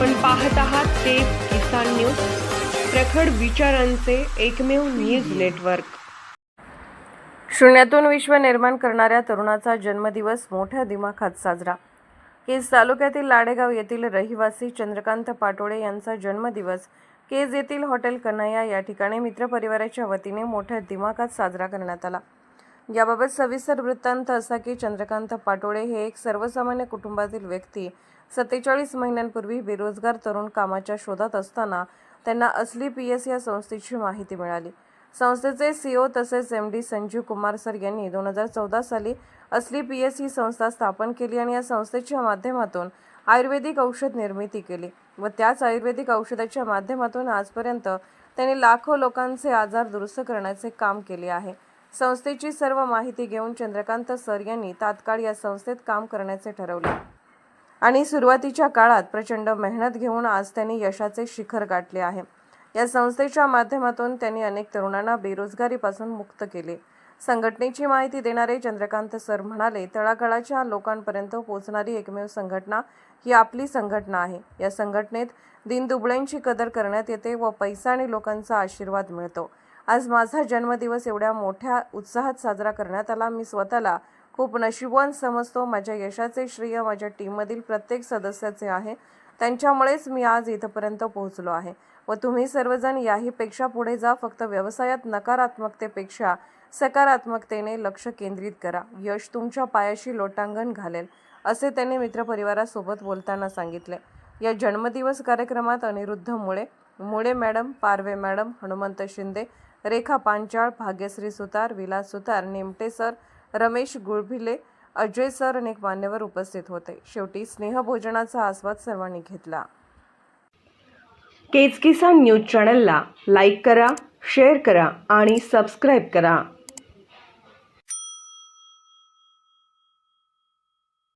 आपण पाहत आहात ते किसान न्यूज प्रखड विचारांचे एकमेव न्यूज नेटवर्क. शून्यातून विश्व निर्माण करणाऱ्या तरुणाचा जन्मदिवस मोठ्या दिमाखात साजरा. केज तालुक्यातील लाडेगाव येथील रहिवासी चंद्रकांत पाटोळे यांचा जन्मदिवस केज येथील हॉटेल कन्हैया या ठिकाणी मित्रपरिवाराच्या वतीने मोठ्या दिमाखात साजरा करण्यात आला. याबाबत सविस्तर वृत्तांत असा की चंद्रकांत पाटोळे हे एक सर्वसामान्य कुटुंबातील व्यक्ती सत्तेचाळीस महिन्यांपूर्वी बेरोजगार तरुण कामाच्या शोधात असताना त्यांना असली पी एस या संस्थेची माहिती मिळाली. संस्थेचे सीओ तसेच M D Sanjeev Kumar sir यांनी दोन हजार चौदा साली असली पी एस ही संस्था स्थापन केली आणि या संस्थेच्या माध्यमातून आयुर्वेदिक औषध निर्मिती केली व त्याच आयुर्वेदिक औषधाच्या माध्यमातून आजपर्यंत त्यांनी लाखो लोकांचे आजार दुरुस्त करण्याचे काम केले आहे. संस्थेची सर्व माहिती घेऊन चंद्रकांत सर यांनी तात्काळ या संस्थेत काम करण्याचे ठरवले. आणि सुरुवातीच्या काळात प्रचंड मेहनत घेऊन आज त्यांनी यशाचे शिखर गाठले आहे. या संस्थेच्या माध्यमातून त्यांनी अनेक तरुणांना बेरोजगारीपासून मुक्त केले. संघटनेची माहिती देणारे चंद्रकांत सर म्हणाले तळागाळाच्या लोकांपर्यंत पोहोचणारी एकमेव संघटना ही आपली संघटना आहे. या संघटनेत दिनदुबळ्यांची कदर करण्यात येते व पैसा आणि लोकांचा आशीर्वाद मिळतो. आज माझा जन्मदिवस एवढ्या मोठ्या उत्साहात साजरा करण्यात आला. मी स्वतःला खूप नशीबवान समजतो. माझ्या यशाचे श्रेय माझ्या टीममधील प्रत्येक सदस्याचे आहे. त्यांच्यामुळेच मी आज इथपर्यंत पोहोचलो आहे. व तुम्ही सर्वजण याहीपेक्षा पुढे जा. फक्त व्यवसायात नकारात्मकतेपेक्षा सकारात्मकतेने लक्ष केंद्रित करा. यश तुमच्या पायाशी लोटांगण घालेल असे त्यांनी मित्रपरिवारासोबत बोलताना सांगितले. या जन्मदिवस कार्यक्रमात Aniruddha Mule Mule madam Parve madam Hanumant Shinde Rekha Panchal Bhagyashree Sutar Vilas Sutar Nemate sir Ramesh Gulbhile Ajay sir अनेक मान्यवर उपस्थित होते. शेवटी स्नेहभोजनाचा आस्वाद सर्वांनी घेतला. केजकिसान न्यूज चॅनलला लाईक करा शेअर करा आणि सबस्क्राईब करा.